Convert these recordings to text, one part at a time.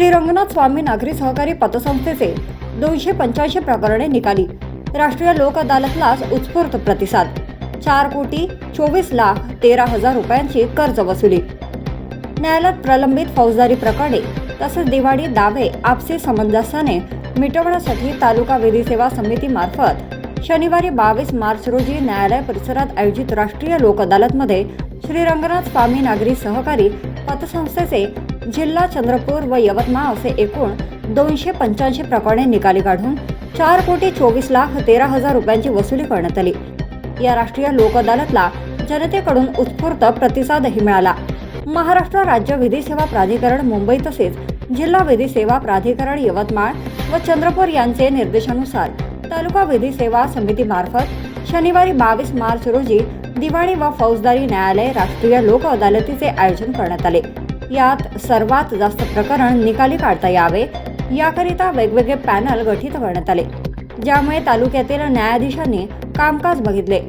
श्री रंगनाथ स्वामी नागरी सहकारी पतसंस्थेचे दोनशे पंच्याऐंशी प्रकरणे निकाली. राष्ट्रीय लोक अदालतलाच उत्स्फूर्त प्रतिसाद. चार कोटी चोवीस लाख तेरा हजार रुपयांची कर्ज वसुली. न्यायालयात प्रलंबित फौजदारी प्रकरणे तसेच दिवाळी दावे आपसी समंजसाने मिटवण्यासाठी तालुका विधी सेवा समितीमार्फत शनिवारी बावीस मार्च रोजी न्यायालय परिसरात आयोजित राष्ट्रीय लोक अदालतमध्ये श्री रंगनाथ स्वामी नागरी सहकारी पतसंस्थेचे जिल्हा चंद्रपूर व यवतमाळ असे एकूण दोनशे पंच्याऐंशी प्रकरणे निकाली काढून चार कोटी चोवीस लाख तेरा हजार रुपयांची वसुली करण्यात आली. या राष्ट्रीय लोक अदालतला जनतेकडून उत्स्फूर्त प्रतिसादही मिळाला. महाराष्ट्र राज्य विधी सेवा प्राधिकरण मुंबई तसेच जिल्हा विधी सेवा प्राधिकरण यवतमाळ व चंद्रपूर यांचे निर्देशानुसार तालुका विधी सेवा समितीमार्फत शनिवारी बावीस मार्च रोजी दिवाणी व फौजदारी न्यायालय राष्ट्रीय लोक अदालतीचे आयोजन करण्यात आले. यात सर्वात जास्त प्रकरण निकाली काढता यावे. याकरिता वेगवेगळे पॅनल गठीत करण्यात आले. ज्यामुळे तालुक्यातील न्यायाधीशांनी कामकाज बघितले.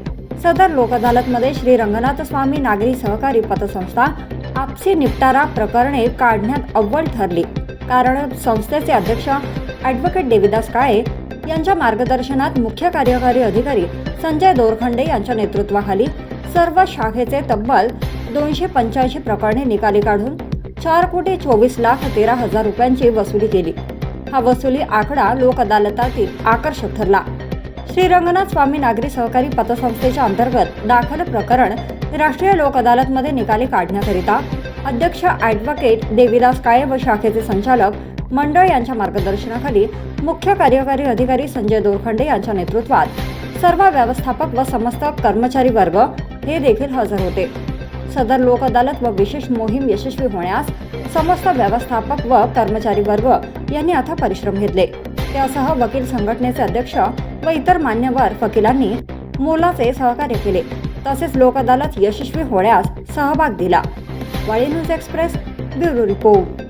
सदर लोक अदालतमध्ये श्री रंगनाथ स्वामी नागरी सहकारी पतसंस्था आपसी निपटारा प्रकरणे काढण्यात अव्वल ठरली. कारण संस्थेचे अध्यक्ष ॲडव्होकेट देविदास काळे यांच्या मार्गदर्शनात मुख्य कार्यकारी अधिकारी संजय दोरखंडे यांच्या नेतृत्वाखाली सर्व शाखेचे तब्बल दोनशे पंच्याऐंशी प्रकरणे निकाली काढून चार कोटी चोवीस लाख तेरा हजार रुपयांची वसुली केली. हा वसुली आकडा लोक अदालतातील आकर्षक ठरला. श्री रंगनाथ स्वामी नागरी सहकारी पतसंस्थेच्या अंतर्गत दाखल प्रकरण राष्ट्रीय लोक अदालतमध्ये निकाली काढण्याकरिता अध्यक्ष ॲडव्होकेट देवीदास काळे व शाखेचे संचालक मंडळ यांच्या मार्गदर्शनाखाली मुख्य कार्यकारी अधिकारी संजय दोरखंडे यांच्या नेतृत्वात सर्व व्यवस्थापक व समस्त कर्मचारी वर्ग हे देखील हजर होते. सदर लोक अदालत व विशेष मोहीम यशस्वी होण्यास समस्त व्यवस्थापक व कर्मचारी वर्ग यांनी आता परिश्रम घेतले. त्यासह वकील संघटनेचे अध्यक्ष व इतर मान्यवर वकिलांनी मोलाचे सहकार्य केले. तसेच लोक अदालत यशस्वी होण्यास सहभाग दिला. वाळी न्यूज एक्सप्रेस ब्युरो रिपोर्ट.